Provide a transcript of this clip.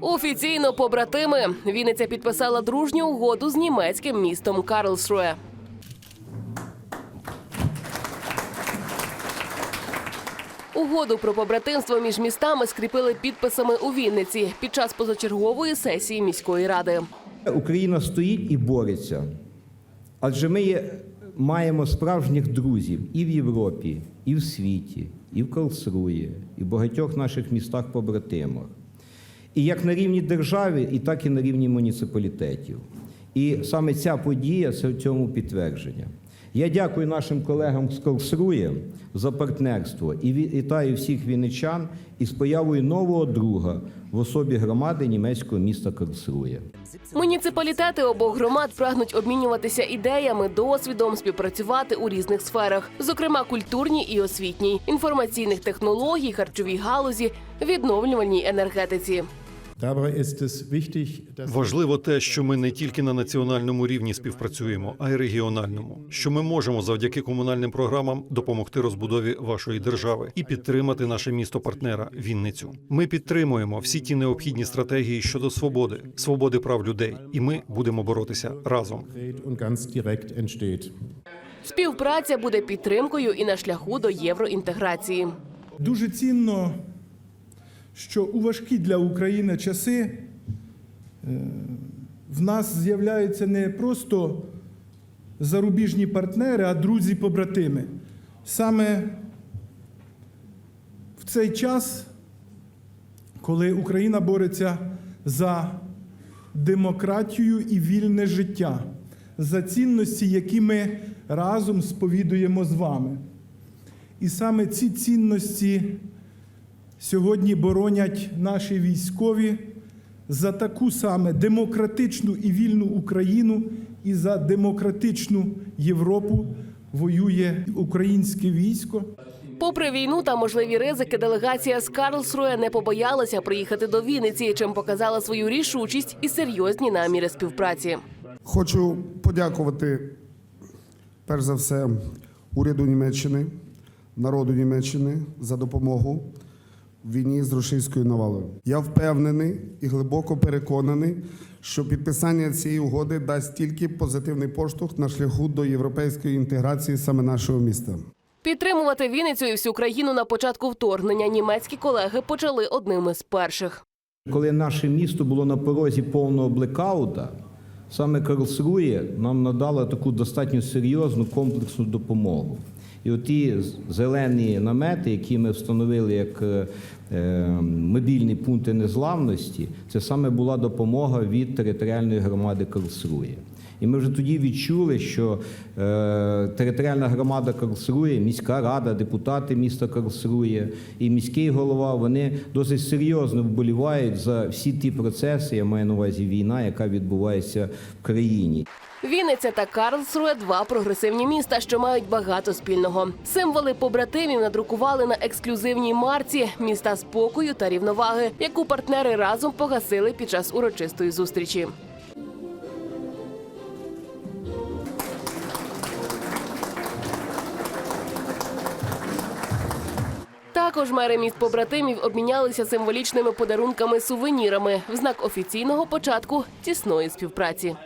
Офіційно побратими Вінниця підписала дружню угоду з німецьким містом Карлсруе. Угоду про побратимство між містами скріпили підписами у Вінниці під час позачергової сесії міської ради. Україна стоїть і бореться, адже ми є, маємо справжніх друзів і в Європі, і в світі, і в Калсруї, і в багатьох наших містах-побратимах. І як на рівні держави, і так і на рівні муніципалітетів. І саме ця подія це в цьому підтвердження. Я дякую нашим колегам з Калсрує за партнерство і вітаю всіх вінничан із появою нового друга в особі громади німецького міста Калсрує. Муніципалітети обох громад прагнуть обмінюватися ідеями, досвідом, співпрацювати у різних сферах, зокрема культурній і освітній, інформаційних технологій, харчовій галузі, відновлювальній енергетиці. Важливо те, що ми не тільки на національному рівні співпрацюємо, а й регіональному. Що ми можемо завдяки комунальним програмам допомогти розбудові вашої держави і підтримати наше місто партнера Вінницю. Ми підтримуємо всі ті необхідні стратегії щодо свободи, свободи прав людей, і ми будемо боротися разом. Співпраця буде підтримкою і на шляху до євроінтеграції. Дуже цінно, що у важкі для України часи е, в нас з'являються не просто зарубіжні партнери, а друзі-побратими. Саме в цей час, коли Україна бореться за демократію і вільне життя, за цінності, які ми разом сповідуємо з вами. І саме ці цінності сьогодні боронять наші військові за таку саме демократичну і вільну Україну і за демократичну Європу воює українське військо. Попри війну та можливі ризики, делегація з Карлсруе не побоялася приїхати до Вінниці, чим показала свою рішучість і серйозні наміри співпраці. Хочу подякувати перш за все уряду Німеччини, народу Німеччини за допомогу в війні з російською навалою. Я впевнений і глибоко переконаний, що підписання цієї угоди дасть тільки позитивний поштовх на шляху до європейської інтеграції саме нашого міста. Підтримувати Вінницю і всю країну на початку вторгнення німецькі колеги почали одними з перших. Коли наше місто було на порозі повного блекаута, саме Карлсрує нам надала таку достатньо серйозну комплексну допомогу. І оті зелені намети, які ми встановили як е, е, мобільні пункти незламності, це саме була допомога від територіальної громади Карлсрує. І ми вже тоді відчули, що е, територіальна громада Карлсрує, міська рада, депутати міста Карлсрує і міський голова вони досить серйозно вболівають за всі ті процеси. Я маю на увазі війна, яка відбувається в країні. Вінниця та Карлсруе – два прогресивні міста, що мають багато спільного. Символи побратимів надрукували на ексклюзивній марці міста спокою та рівноваги, яку партнери разом погасили під час урочистої зустрічі. Також мери міст побратимів обмінялися символічними подарунками сувенірами в знак офіційного початку тісної співпраці.